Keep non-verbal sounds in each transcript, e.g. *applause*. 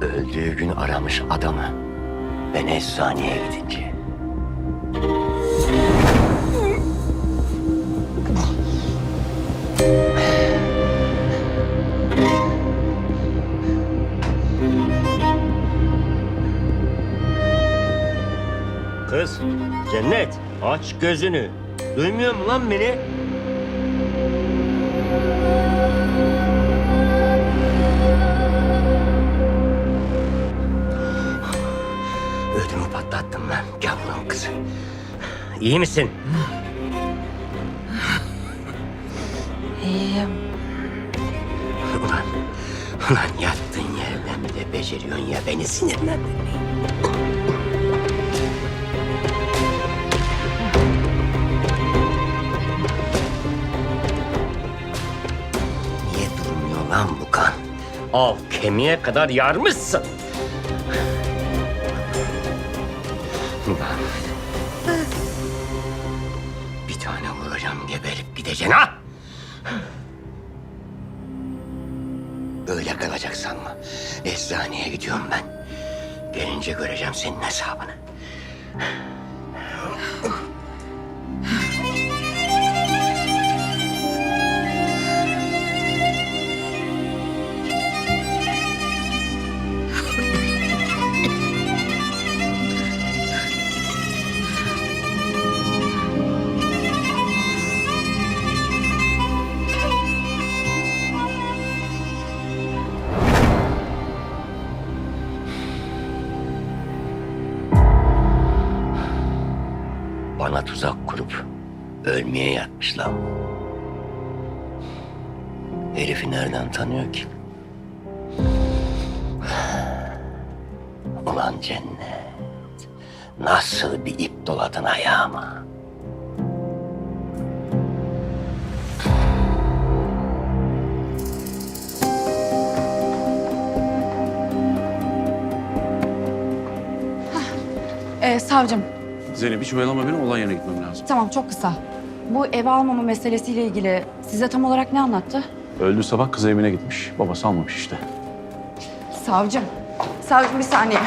Öldüğü gün aramış adamı. Ben eczaneye gidince. Kız, Cennet, aç gözünü. Duymuyor mu lan beni? Ödümü patlattım ben. Yavrum kızı. İyi misin? İyiyim. Ulan, ulan yattığın yerden bir de beceriyorsun ya beni sinirlendirmeyi. Niye durmuyor lan bu kan? Al kemiğe kadar yarmışsın. Geberip gideceksin ha? Öyle kalacak sanma. Eczaneye gidiyorum ben. Gelince göreceğim senin hesabını. Bana tuzak kurup ölmeye yatmışlar. Herifi nereden tanıyor ki? Ulan cennet. Nasıl bir ip doladın ayağıma? Ee, savcım, Zeynep hiç oyalama beni olay yerine gitmem lazım. tamam çok kısa. Bu eve almama meselesiyle ilgili size tam olarak ne anlattı? Öldü sabah kız evine gitmiş. Babası almamış işte. Savcım, savcım bir saniye.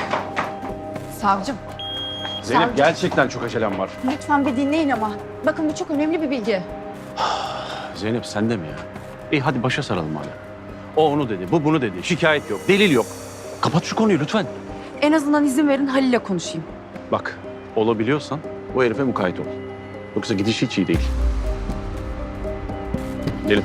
Savcım, Zeynep Savcı. gerçekten çok acelem var. lütfen bir dinleyin ama. Bakın bu çok önemli bir bilgi. *sighs* Zeynep sen de mi ya? İyi hadi başa saralım hala. O onu dedi, bu bunu dedi. Şikayet yok, delil yok. Kapat şu konuyu lütfen. En azından izin verin Halil'le konuşayım. Bak olabiliyorsan bu herife mukayyet ol. Yoksa gidiş hiç iyi değil. Gelin.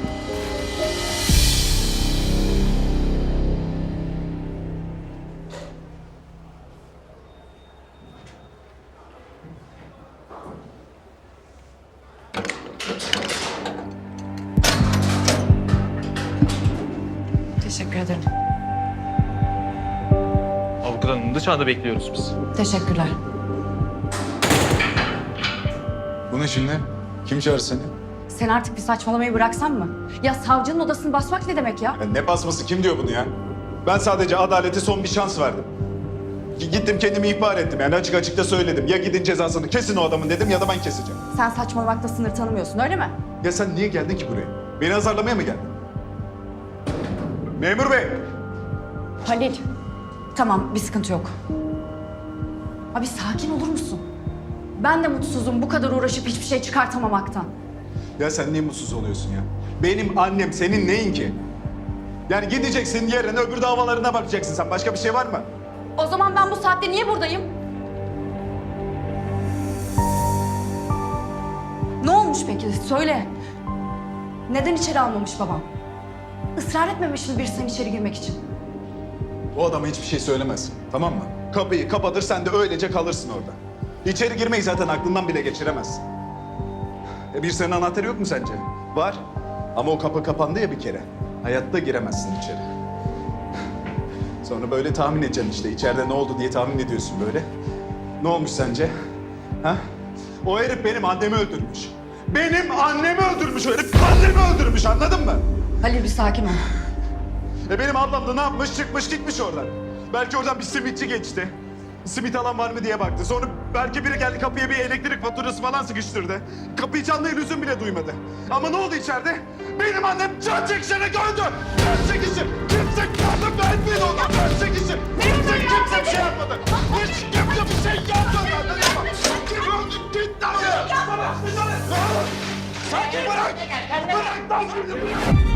Teşekkür ederim. Avukat hanım dışarıda bekliyoruz biz. Teşekkürler. Bu ne şimdi? Kim çağırır seni? Sen artık bir saçmalamayı bıraksan mı? Ya savcının odasını basmak ne demek ya? Ya ne basması kim diyor bunu ya? Ben sadece adalete son bir şans verdim. Gittim kendimi ihbar ettim yani açık açık da söyledim. Ya gidin cezasını kesin o adamın dedim ya da ben keseceğim. Sen saçmalamakta sınır tanımıyorsun öyle mi? Ya sen niye geldin ki buraya? Beni azarlamaya mı geldin? Memur bey! Halil. Tamam bir sıkıntı yok. Abi sakin olur musun? Ben de mutsuzum bu kadar uğraşıp hiçbir şey çıkartamamaktan. Ya sen niye mutsuz oluyorsun ya? Benim annem senin neyin ki? Yani gideceksin yerine öbür davalarına bakacaksın sen. Başka bir şey var mı? O zaman ben bu saatte niye buradayım? Ne olmuş peki? Söyle. Neden içeri almamış babam? Israr etmemiş mi bir sen içeri girmek için? O adama hiçbir şey söylemez. Tamam mı? Kapıyı kapatır sen de öylece kalırsın orada. İçeri girmeyi zaten aklından bile geçiremezsin. E bir senin anahtarı yok mu sence? Var. Ama o kapı kapandı ya bir kere. Hayatta giremezsin içeri. Sonra böyle tahmin edeceksin işte. içeride ne oldu diye tahmin ediyorsun böyle. Ne olmuş sence? Ha? O herif benim annemi öldürmüş. Benim annemi öldürmüş o herif. Annemi öldürmüş anladın mı? Halil bir sakin ol. E benim ablam da ne yapmış? Çıkmış gitmiş oradan. Belki oradan bir simitçi geçti. Simit alan var mı diye baktı. Sonra belki biri geldi kapıya bir elektrik faturası falan sıkıştırdı. Kapıyı çalmayı lüzum bile duymadı. Ama ne oldu içeride? Benim annem can çekişerek öldü. Can çekişi. Kimse yardım etmedi ona. Can çekişi. bir şey yapmadın. Hiç kimse bir şey yapmadı. Git lan ya. Sakin bırak. Bırak lan şunu.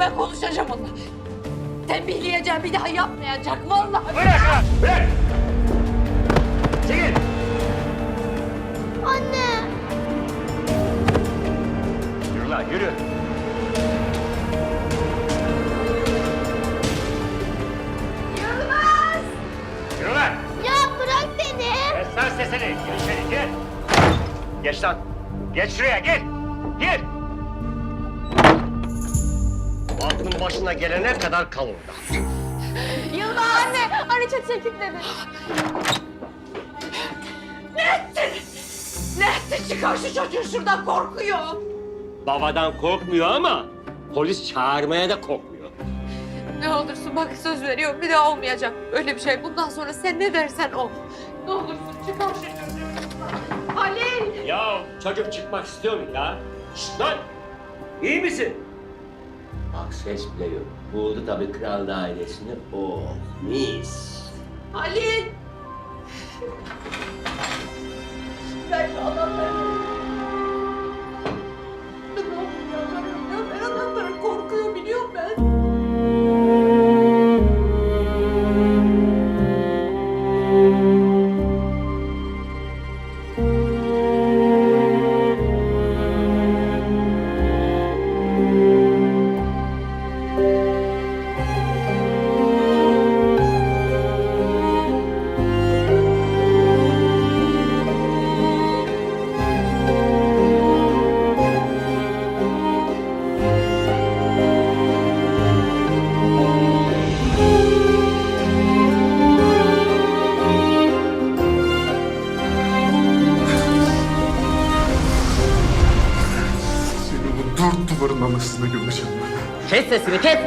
Ben konuşacağım onunla. Tembihleyeceğim bir daha yapmayacak vallahi. Anne. Yürü lan yürü. Yılmaz. Yürü lan. Ya bırak beni. Kes lan sesini. Gir içeri gir. Geç lan. Geç şuraya gir. Gir. Aklın başına gelene kadar kal orada. Yılmaz. Anne. Anne çok çekip dedi. Ne ettin? Ne ettin? Çıkar şu çocuğu şuradan korkuyor. Babadan korkmuyor ama polis çağırmaya da korkmuyor. Ne olursun bak söz veriyorum bir daha olmayacak. Öyle bir şey bundan sonra sen ne dersen o. Ne olursun çıkar şu çocuğu. Halil. Ya çocuk çıkmak istiyor mu ya? Şşt lan! İyi misin? Bak ses bile yok. Buldu tabii kral dairesini. Oh mis. Halil. Ver şu Kes sesini kes!